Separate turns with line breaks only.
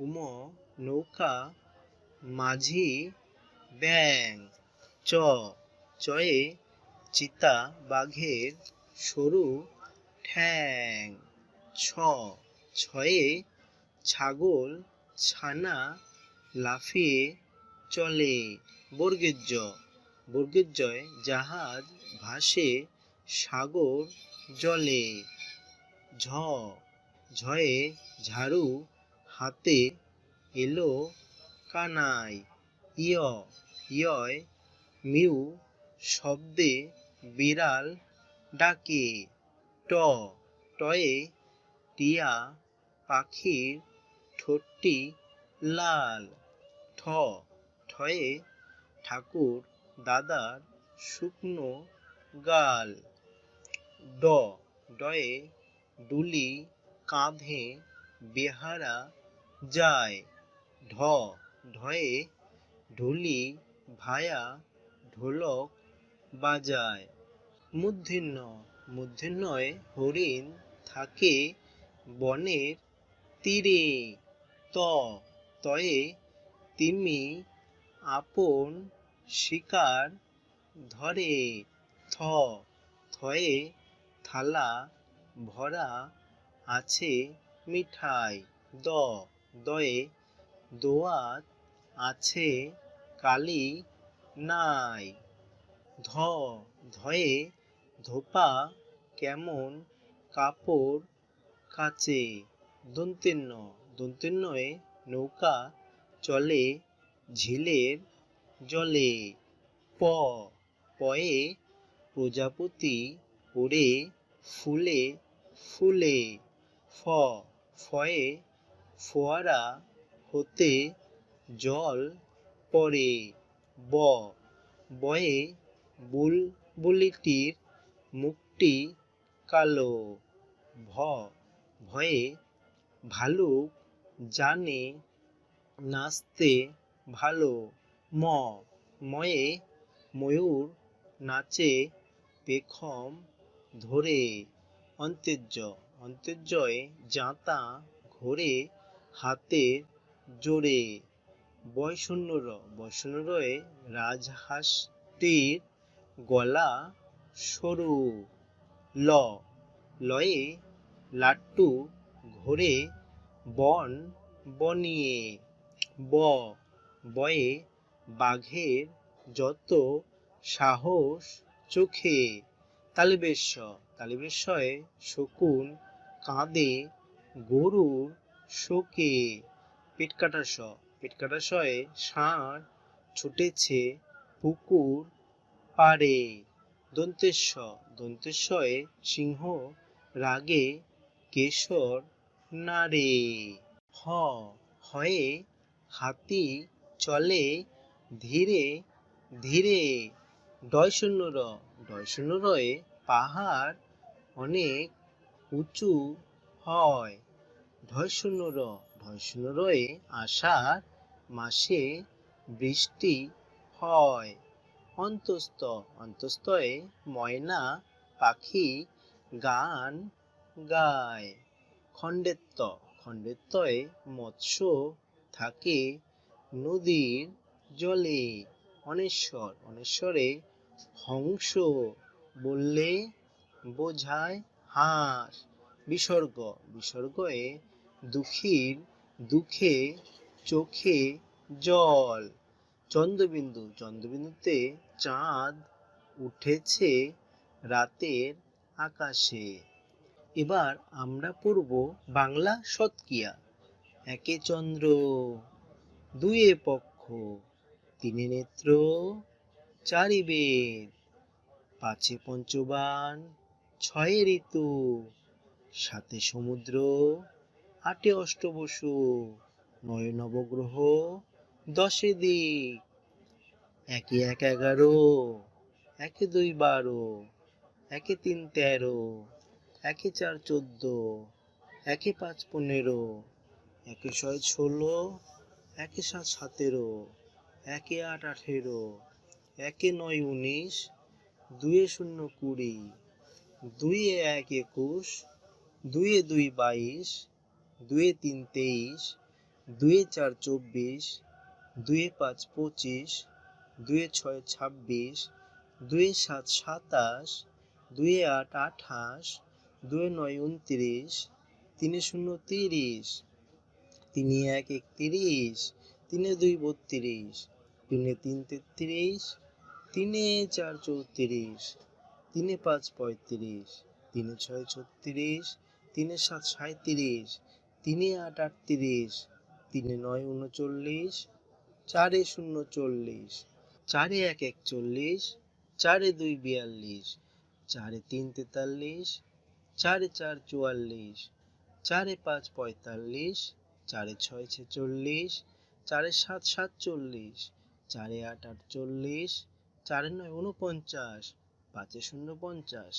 উম, নৌকা মাঝি ব্যাং, চ, চয়ে চিতা বাঘের সরু ঠ্যাং, ছ, ছয়ে ছাগল ছানা লাফিয়ে চলে। বর্গের জ বর্গের জয় জাহাজ ভাসে সাগর জলে। ঝ, ঝয়ে ঝাড়ু হাতে এলো কানাই। ইয় ইয়, মিউ শব্দে বিড়াল ডাকে। ট, টয়ে টিয়া পাখির ঠোঁটটি লাল। ঠ, ঠয়ে ঠাকুর দাদার শুকনো গাল। ড, ডয়ে ডুলি কাঁধে বেহারা যায়। ঢ, ঢয়ে ঢুলি, ভায়া, ঢোলক বাজায়। মূর্ধন্য, মূর্ধন্যয় হরিণ থাকে বনের তীরে। ত, তয়ে তিমি আপন শিকার ধরে। থ, থয়ে থালা ভরা আছে মিঠাই। দ দয়ে দোয়াত আছে কালি নাই। ধ, ধয়ে ধোপা কেমন কাপড় কাচে। দন্তেন্ন দন্তেন্নয়ে নৌকা চলে ঝিলের জলে। প, পয়ে প্রজাপতি ওড়ে ফুলে ফুলে। ফ, ফয়ে ফোয়ারা হতে জল পড়ে ব। বয়ে বুলবুলিটির মুখটি কালো। ভ। ভয়ে ভালুক জানে নাচতে ভালো। ম। ময়ে ময়ূর নাচে পেখম ধরে। অন্ত্যেজ্য অন্ত্যেজ্যয়ে জাঁতা ঘোরে হাতের জোরে বয়শূন্যর বয়শূন্যরয়ে রাজহাঁসটির গলা সরু ল, লয়ে লাট্টু ঘোরে বন বনিয়ে, ব, বয়ে বাঘের যত সাহস চোখে। তালিবেশ্য তালিবেশ্বয়ে শকুন কাঁদে গরুর শোকে পেটকাটাস পেটকাটাশয়ে ষাঁড় ছুটেছে পুকুর পাড়ে। দন্তেশ্ব দন্তেশ্বয়ে সিংহ রাগে কেশর নাড়ে। হ, হয়ে হাতি চলে ধীরে ধীরে। ডয় শূন্য র ডয় শূন্য রয়ে পাহাড় অনেক উঁচু হয়। ঢয় শূন্য র ঢয় শূন্য রয়ে আষাঢ় মাসে বৃষ্টি হয়। অন্তস্থ অন্তস্থয়ে ময়না পাখি গান গায়। খণ্ডেত্ব খণ্ডেত্বয়ে মৎস্য থাকে নদীর জলে। অনেশ্বর, অনেশ্বরে হংস বললে বোঝায় হাঁস। বিসর্গ, বিসর্গয়ে দুঃখীর দুঃখে চোখে জল। চন্দ্রবিন্দু, চন্দ্রবিন্দুতে চাঁদ উঠেছে রাতের আকাশে। এবার আমরা পড়ব বাংলা শতকিয়া একে চন্দ্র, দুয়ে পক্ষ, তিনে নেত্র, চারি বেদ, পাঁচে পঞ্চবান, ছয়ে ঋতু, সাতে সমুদ্র আটে অষ্টবসু নয় নবগ্রহ দশে দিক, একে এক এগারো, একে দুই বারো, একে তিন তেরো, একে চার চোদ্দ, একে পাঁচ পনেরো, একে ছয় ষোলো, একে সাত সতেরো, একে আট আঠেরো, একে নয় উনিশ, দুয়ে শূন্য কুড়ি দুইয়ে এক একুশ দুইয়ে দুই বাইশ দুয়ে তিন তেইশ দুয়ে চার চব্বিশ দুয়ে পাঁচ পঁচিশ দুয়ে ছয় ছাব্বিশ দুয়ে সাত সাতাশ দুয়ে আট আঠাশ দুয়ে নয় উনত্রিশ, তিনে শূন্য তিরিশ, তিনে এক একত্রিশ, তিনে দুই বত্রিশ, তিনে তিন তেত্রিশ, তিনে চার চৌত্রিশ, তিনে পাঁচ পঁয়ত্রিশ, তিনে ছয় ছত্রিশ, তিনে সাত সাঁত্রিশ তিনে আট আটত্রিশ, তিনে নয় উনচল্লিশ, চারে শূন্য চল্লিশ, চারে এক একচল্লিশ, চারে দুই বিয়াল্লিশ, চারে তিন তেতাল্লিশ, চারে চার চুয়াল্লিশ, চারে পাঁচ পঁয়তাল্লিশ, চারে ছয় ছেচল্লিশ, চারে সাত সাতচল্লিশ, চারে আট আটচল্লিশ, চারে নয় উনপঞ্চাশ পাঁচে শূন্য পঞ্চাশ।